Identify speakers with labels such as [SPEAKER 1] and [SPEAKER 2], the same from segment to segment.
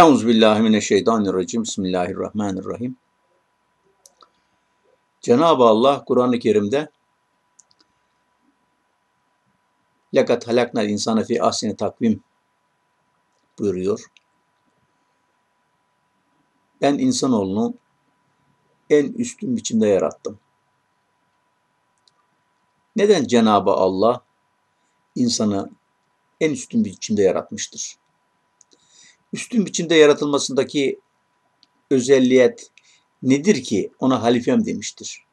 [SPEAKER 1] Euzubillahimineşşeytanirracim. Bismillahirrahmanirrahim. Cenab-ı Allah Kur'an-ı Kerim'de lekat halaknal insana fi ahseni takvim buyuruyor. Ben insanoğlunu en üstün biçimde yarattım. Neden Cenab-ı Allah insanı en üstün biçimde yaratmıştır? Üstün biçimde yaratılmasındaki özelliğet nedir ki ona halifem demiştir?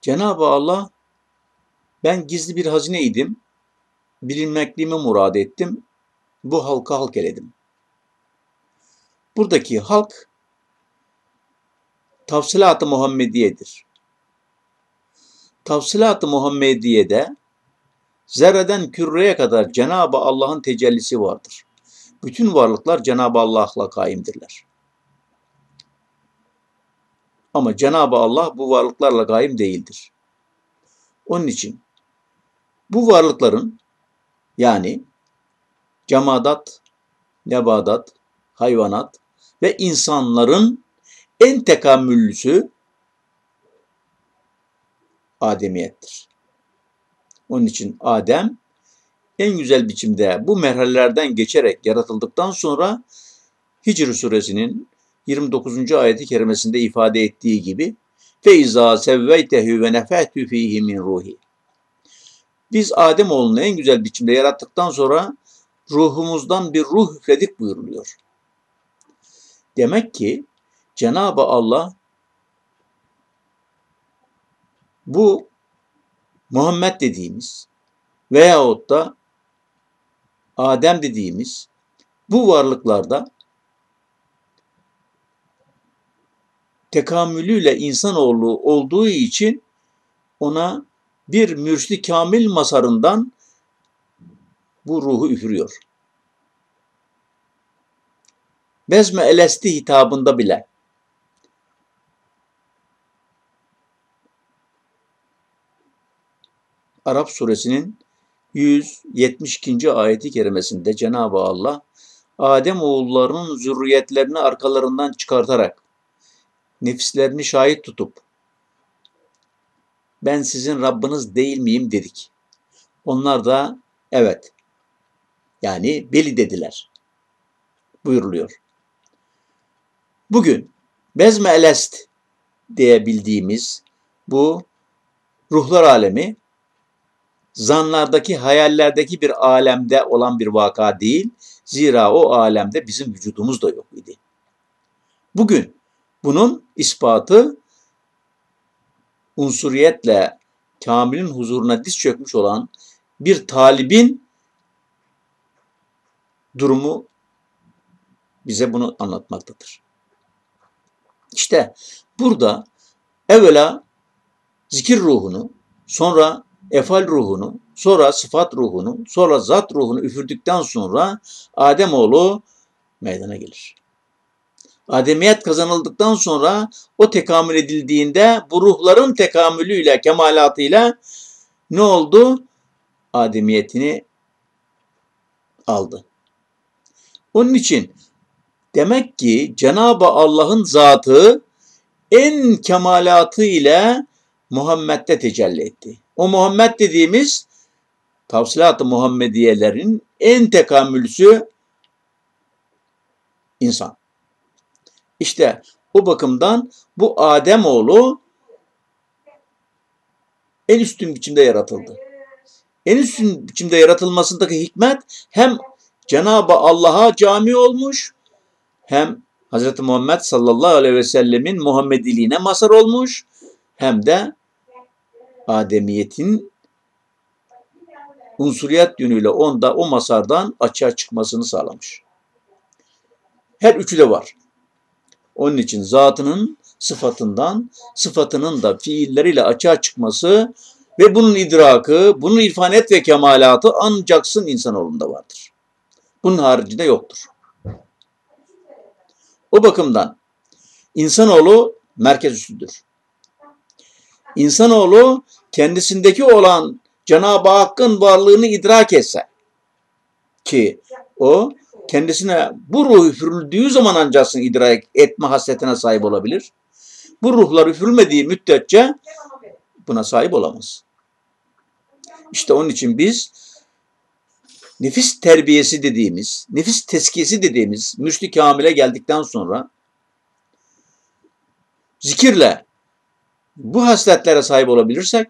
[SPEAKER 1] Cenab-ı Allah ben gizli bir hazineydim, bilinmekliğimi murad ettim, bu halka halk eledim. Buradaki halk tafsilat-ı Muhammediye'dir. Tafsilat-ı Muhammediye'de zerreden küreye kadar Cenab-ı Allah'ın tecellisi vardır. Bütün varlıklar Cenab-ı Allah'la kaimdirler. Ama Cenab-ı Allah bu varlıklarla kaim değildir. Onun için bu varlıkların yani cemadat, nebadat, hayvanat ve insanların en tekamüllüsü ademiyettir. Onun için Adem en güzel biçimde bu merhalelerden geçerek yaratıldıktan sonra Hicr suresinin 29. ayeti kerimesinde ifade ettiği gibi feiza sevveytehu ve nefehtu fihi min ruhi. Biz Adem oğlunu en güzel biçimde yarattıktan sonra ruhumuzdan bir ruh üfledik buyuruluyor. Demek ki Cenab-ı Allah bu Muhammed dediğimiz veyahut da Adem dediğimiz bu varlıklarda tekamülüyle insanoğlu olduğu için ona bir mürşidi kamil masarından bu ruhu üfürüyor. Bezme elesti hitabında bile Arap suresinin 172. ayeti kerimesinde Cenab-ı Allah Adem oğullarının zürriyetlerini arkalarından çıkartarak nefislerini şahit tutup ben sizin Rabbiniz değil miyim dedik. Onlar da evet yani beli dediler buyuruluyor. Bugün bezme elest diye bu ruhlar alemi zanlardaki, hayallerdeki bir alemde olan bir vaka değil. Zira o alemde bizim vücudumuz da yok idi. Bugün bunun ispatı unsuriyetle kamilin huzuruna diz çökmüş olan bir talibin durumu bize bunu anlatmaktadır. İşte burada evvela zikir ruhunu, sonra efal ruhunu, sonra sıfat ruhunu, sonra zat ruhunu üfürdükten sonra Ademoğlu meydana gelir. Ademiyet kazanıldıktan sonra o tekamül edildiğinde bu ruhların tekamülüyle, kemalatıyla ne oldu? Ademiyetini aldı. Onun için demek ki Cenab-ı Allah'ın zatı en kemalatı ile Muhammed'de tecelli etti. O Muhammed dediğimiz tavsilat-ı Muhammediyelerin en tekamülsü insan. İşte o bakımdan bu Adem oğlu en üstün biçimde yaratıldı. En üstün biçimde yaratılmasındaki hikmet hem Cenab-ı Allah'a cami olmuş hem Hz. Muhammed sallallahu aleyhi ve sellemin Muhammediliğine mazhar olmuş hem de Ademiyetin unsuriyet yönüyle onda o masardan açığa çıkmasını sağlamış. Her üçü de var. Onun için zatının sıfatından, sıfatının da fiilleriyle açığa çıkması ve bunun idrakı, bunun irfanet ve kemalatı ancaksın insanoğlunda vardır. Bunun haricinde yoktur. O bakımdan insanoğlu merkez üstüdür. İnsanoğlu kendisindeki olan Cenab-ı Hakk'ın varlığını idrak etse ki o kendisine bu ruh üfürüldüğü zaman ancak idrak etme hasletine sahip olabilir. Bu ruhlar üfürülmediği müddetçe buna sahip olamaz. İşte onun için biz nefis terbiyesi dediğimiz, nefis teskiyesi dediğimiz müşri kamile geldikten sonra zikirle bu hasletlere sahip olabilirsek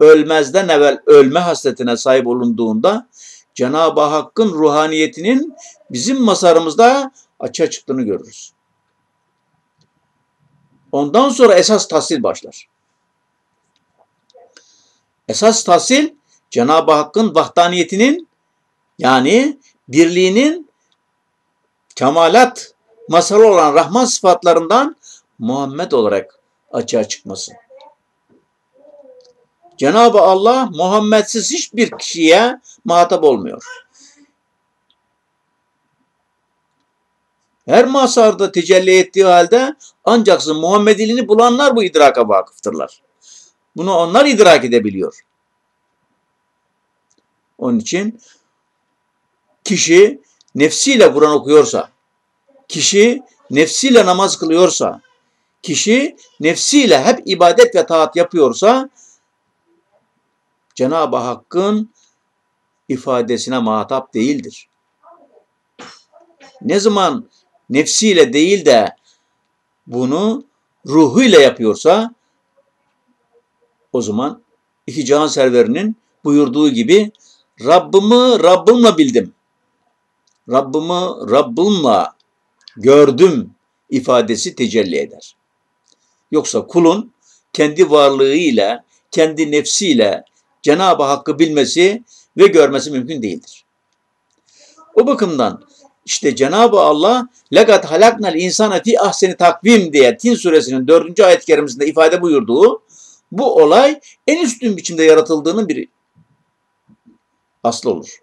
[SPEAKER 1] ölmezden evvel ölme hasletine sahip olunduğunda Cenab-ı Hakk'ın ruhaniyetinin bizim masarımızda açığa çıktığını görürüz. Ondan sonra esas tahsil başlar. Esas tahsil Cenab-ı Hakk'ın vahdaniyetinin yani birliğinin kemalat masalı olan Rahman sıfatlarından Muhammed olarak açığa çıkması. Cenab-ı Allah Muhammedsiz hiçbir kişiye muhatap olmuyor. Her masarda tecelli ettiği halde ancak Muhammediliğini bulanlar bu idraka vakıftırlar. Bunu onlar idrak edebiliyor. Onun için kişi nefsiyle Kur'an okuyorsa, kişi nefsiyle namaz kılıyorsa, kişi nefsiyle hep ibadet ve taat yapıyorsa Cenab-ı Hakk'ın ifadesine muhatap değildir. Ne zaman nefsiyle değil de bunu ruhuyla yapıyorsa o zaman iki can serverinin buyurduğu gibi Rabbimi Rabbimle bildim. Rabbimi Rabbimle gördüm ifadesi tecelli eder. Yoksa kulun kendi varlığıyla, kendi nefsiyle Cenab-ı Hakk'ı bilmesi ve görmesi mümkün değildir. O bakımdan işte Cenab-ı Allah legat halaknal insana fi ahseni takvim diye Tin suresinin dördüncü ayet kerimesinde ifade buyurduğu bu olay en üstün biçimde yaratıldığının bir aslı olur.